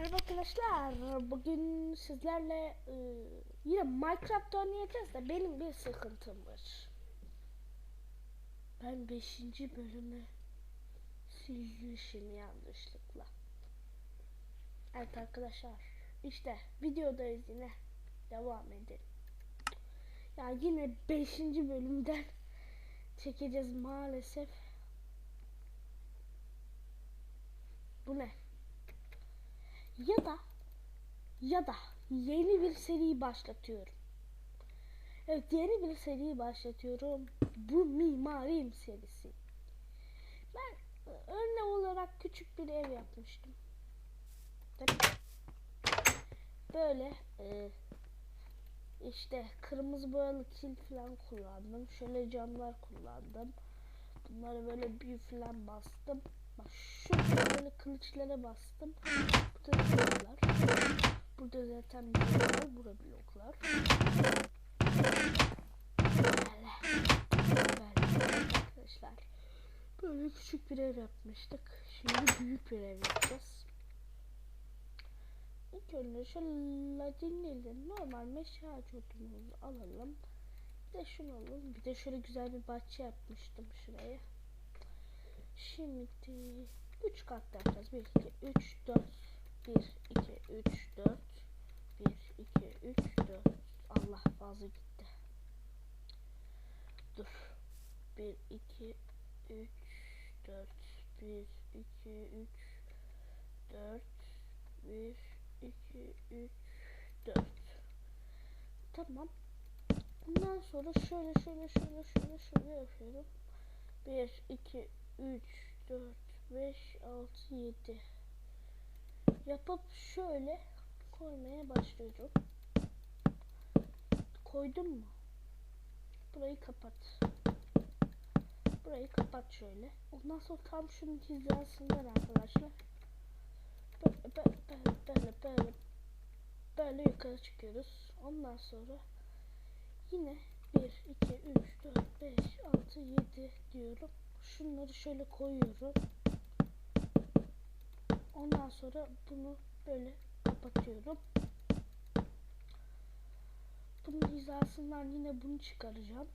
Merhaba arkadaşlar. Bugün sizlerle e, yine Minecraft oynayacağız da benim bir sıkıntım var. Ben 5. bölümü silmişim yanlışlıkla. Evet arkadaşlar. işte videodayız yine. Devam edelim. Ya yine 5. bölümden çekeceğiz maalesef. Bu ne? Ya da ya da yeni bir seri başlatıyorum. Evet yeni bir seri başlatıyorum. Bu mimarim serisi. Ben e, örnek olarak küçük bir ev yapmıştım. Böyle e, işte kırmızı boyalı kil falan kullandım. Şöyle camlar kullandım. Bunları böyle büyü falan bastım. Bak şu böyle kılıçlara bastım. Burada bloklar. Burada zaten bloklar. Burada bloklar. Böyle. Böyle arkadaşlar. Böyle küçük bir ev yapmıştık. Şimdi büyük bir ev yapacağız. İlk önce şöyle dinleyelim. Normal meşe ağacı odunumuzu alalım. Bir de şunu alalım. Bir de şöyle güzel bir bahçe yapmıştım şuraya. Şimdi 3 kat yapacağız. 1, 2, 3, 4. 1, 2, 3, 4. 1, 2, 3, 4. Allah fazla gitti. Dur. 1, 2, 3, 4. 1, 2, 3, 4. 1, 2, 3, 4. Tamam. Bundan sonra şöyle şöyle şöyle şöyle şöyle yapıyorum. 1, 2, 3, 4, 5, 6, 7 yapıp şöyle koymaya başlıyorum. Koydum mu? Burayı kapat. Burayı kapat şöyle. Ondan sonra tam şunun hizasından arkadaşlar. Böyle böyle böyle böyle, böyle yukarı çıkıyoruz. Ondan sonra yine 1, 2, 3, 4, 5, 6, 7 diyorum. Şunları şöyle koyuyorum. Ondan sonra bunu böyle kapatıyorum. Bunun hizasından yine bunu çıkaracağım.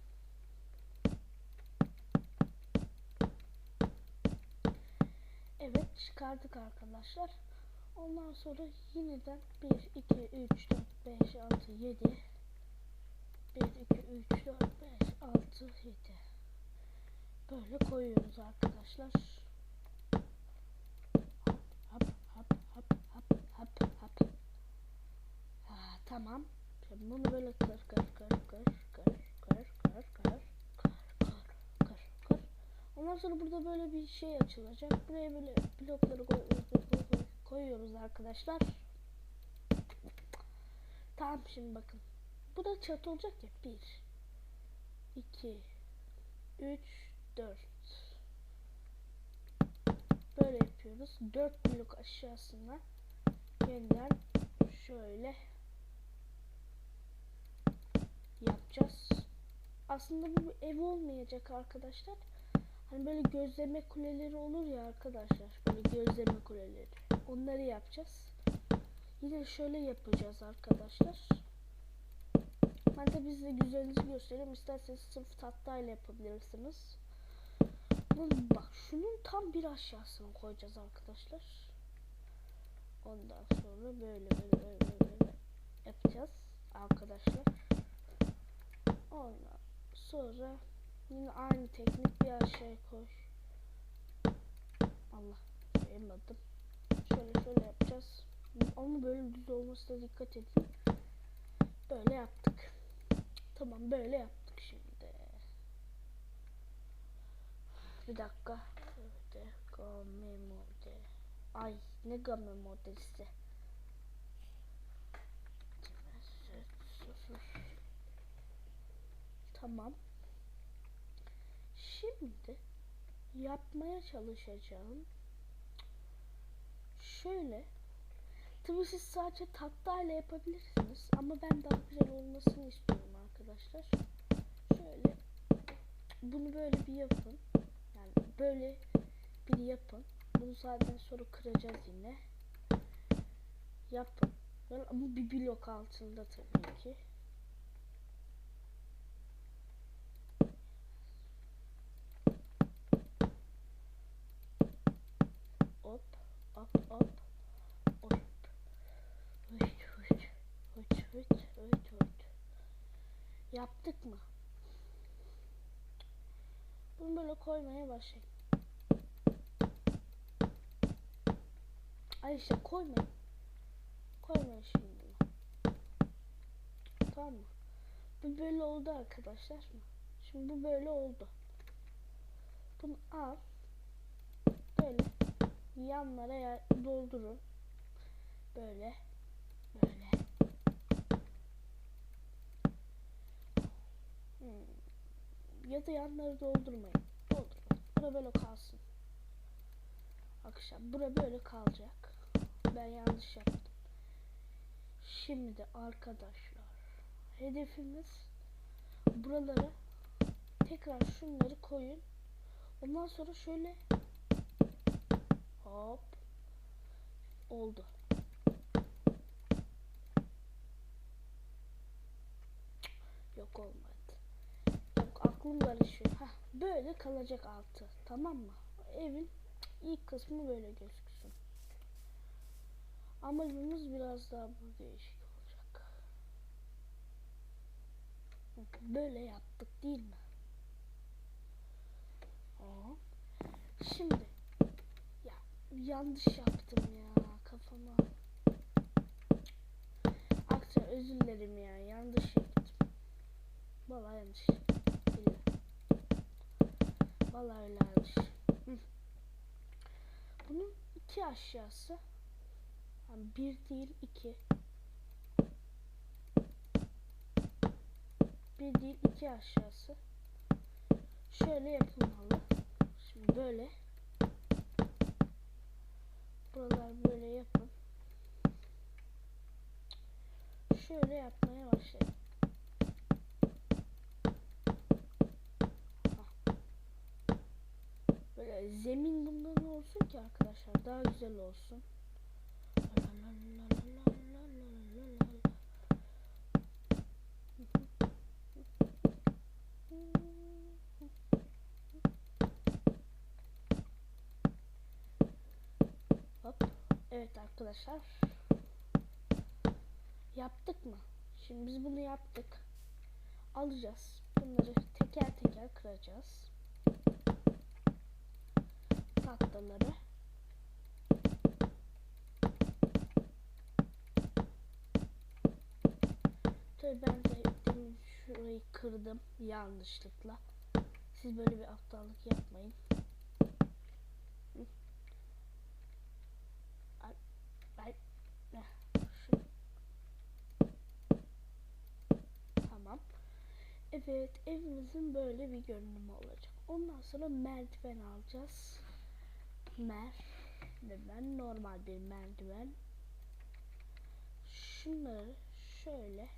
Evet çıkardık arkadaşlar. Ondan sonra yeniden 1, 2, 3, 4, 5, 6, 7 1, 2, 3, 4, 5, 6, 7 Böyle koyuyoruz arkadaşlar. Hop hop hop hop hop hop. Ha, tamam. Şimdi bunu böyle kır kır kır kır kır kır kır kır kır kır. Ondan sonra burada böyle bir şey açılacak. Buraya böyle blokları koy, koy, koy, koy, koyuyoruz arkadaşlar. Tamam şimdi bakın. Bu da çatı olacak ya. 1 2 3 4 Böyle yapıyoruz. 4 blok aşağısına yeniden şöyle yapacağız. Aslında bu ev olmayacak arkadaşlar. Hani böyle gözleme kuleleri olur ya arkadaşlar. Böyle gözleme kuleleri. Onları yapacağız. Yine şöyle yapacağız arkadaşlar. Ben de bize güzelinizi göstereyim. İsterseniz sırf tahtayla yapabilirsiniz. Bunun bak şunun tam bir aşağısını koyacağız arkadaşlar. Ondan sonra böyle böyle böyle böyle, yapacağız arkadaşlar. Ondan sonra yine aynı teknik bir aşağıya koy. Allah sayamadım. Şöyle şöyle yapacağız. Ama böyle düz olmasına dikkat edin. Böyle yaptık. Tamam böyle yaptık şimdi. Bir dakika. Game mode. Ay ne game modesi. Tamam. Şimdi yapmaya çalışacağım. Şöyle Tabii siz sadece tahtayla yapabilirsiniz ama ben daha güzel olmasını istiyorum arkadaşlar. Şöyle bunu böyle bir yapın. Böyle bir yapın. Bunu zaten sonra kıracağız yine. Yapın. Böyle Ama bir blok altında tabii ki. Hop, hop, hop, hop. Hıç, hıç, hıç, hıç, hıç, hıç. Yaptık mı? Bunu böyle koymaya başlayın. Ay işte koymayın. Koymayın şimdi. Tamam mı? Bu böyle oldu arkadaşlar. Şimdi bu böyle oldu. Bunu al. Böyle yanlara yer doldurun. Böyle. Ya da yanları doldurmayın. Doldurun. Bura böyle kalsın. Akşam bura böyle kalacak. Ben yanlış yaptım. Şimdi arkadaşlar hedefimiz buralara tekrar şunları koyun. Ondan sonra şöyle hop oldu. Yok olmadı. Aklım karışıyor. Hah, böyle kalacak altı. Tamam mı? Evin ilk kısmı böyle gözüksün. Amacımız biraz daha bu değişik olacak. Böyle yaptık değil mi? Aa. Şimdi ya yanlış yaptım ya kafama. Akça özür dilerim ya yanlış yaptım. Vallahi yanlış. Hı. Bunun iki aşağısı yani bir değil iki. Bir değil iki aşağısı. Şöyle yapılmalı. Şimdi böyle. Buralar böyle yapın. Şöyle yapmaya başlayın. Hah. Böyle zemin bundan olsun ki arkadaşlar daha güzel olsun. Hop. Evet arkadaşlar. Yaptık mı? Şimdi biz bunu yaptık. Alacağız. Bunları teker teker kıracağız. Tahtaları. Tabii ben de şurayı kırdım yanlışlıkla. Siz böyle bir aptallık yapmayın. Tamam. Evet evimizin böyle bir görünümü olacak. Ondan sonra merdiven alacağız. Merdiven normal bir merdiven. Şunları şöyle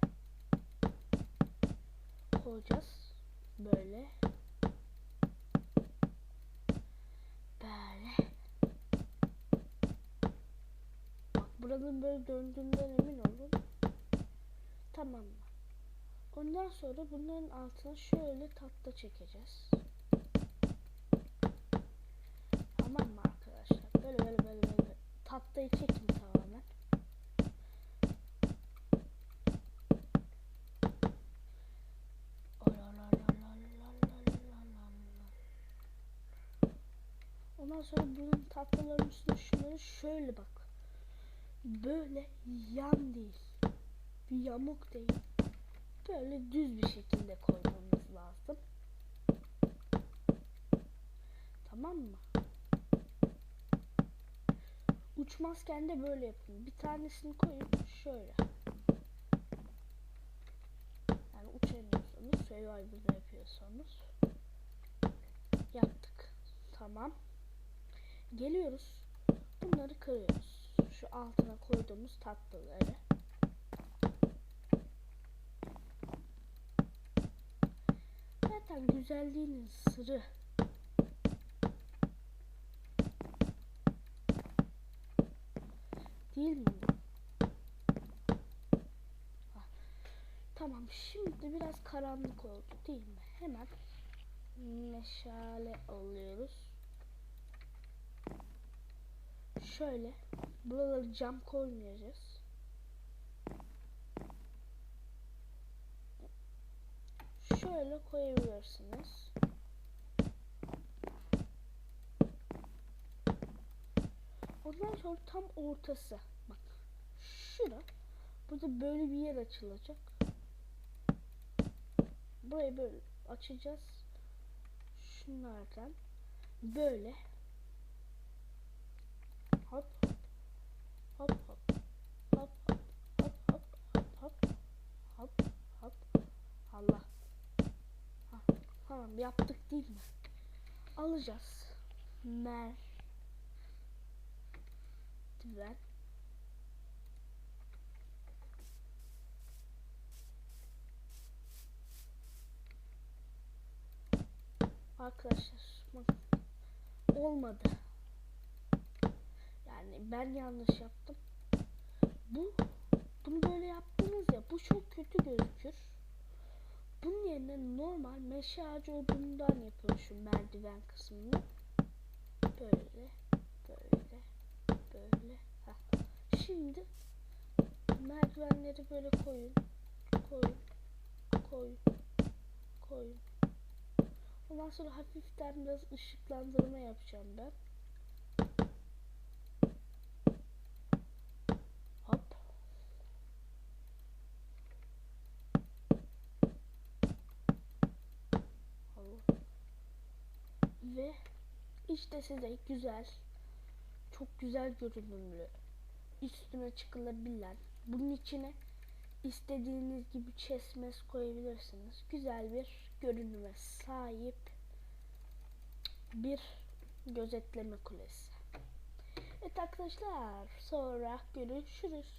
koyacağız. Böyle. Böyle. Bak buranın böyle döndüğünden emin olun. Tamam mı? Ondan sonra bunların altına şöyle tatlı çekeceğiz. Tamam mı arkadaşlar? Böyle böyle böyle böyle tatlıyı çekin tamamen. Ondan sonra bunun tatlıların üstüne şunları şöyle bak. Böyle yan değil. Bir yamuk değil. Böyle düz bir şekilde koymamız lazım. Tamam mı? Uçmazken de böyle yapın. Bir tanesini koyun şöyle. Yani uçamıyorsanız, survival'da yapıyorsanız yaptık. Tamam. Geliyoruz. Bunları kırıyoruz. Şu altına koyduğumuz tatlıları. Zaten güzelliğinin sırrı. Değil mi? Ah. Tamam şimdi biraz karanlık oldu değil mi? Hemen meşale alıyoruz. Şöyle buraları cam koymayacağız. Şöyle koyabilirsiniz. Ondan sonra tam ortası. Bak. Şura. Burada böyle bir yer açılacak. Burayı böyle açacağız. Şunlardan. Böyle. Hop. Hop hop. Hop hop. Hop hop. Hop hop. Hop hop. Allah. Ha, tamam yaptık değil mi? Alacağız. Mer ben Arkadaşlar olmadı. Yani ben yanlış yaptım. Bu bunu böyle yaptınız ya bu çok kötü gözükür. Bunun yerine normal meşe ağacı odundan yapıyorum şu merdiven kısmını. Böyle böyle böyle. Heh. Şimdi merdivenleri böyle koyun. Koyun. Koyun. Koyun. Ondan sonra hafiften biraz ışıklandırma yapacağım ben. Ve işte size güzel, çok güzel görünümlü, üstüne çıkılabilen, bunun içine istediğiniz gibi çesmes koyabilirsiniz. Güzel bir görünüme sahip bir gözetleme kulesi. Evet arkadaşlar sonra görüşürüz.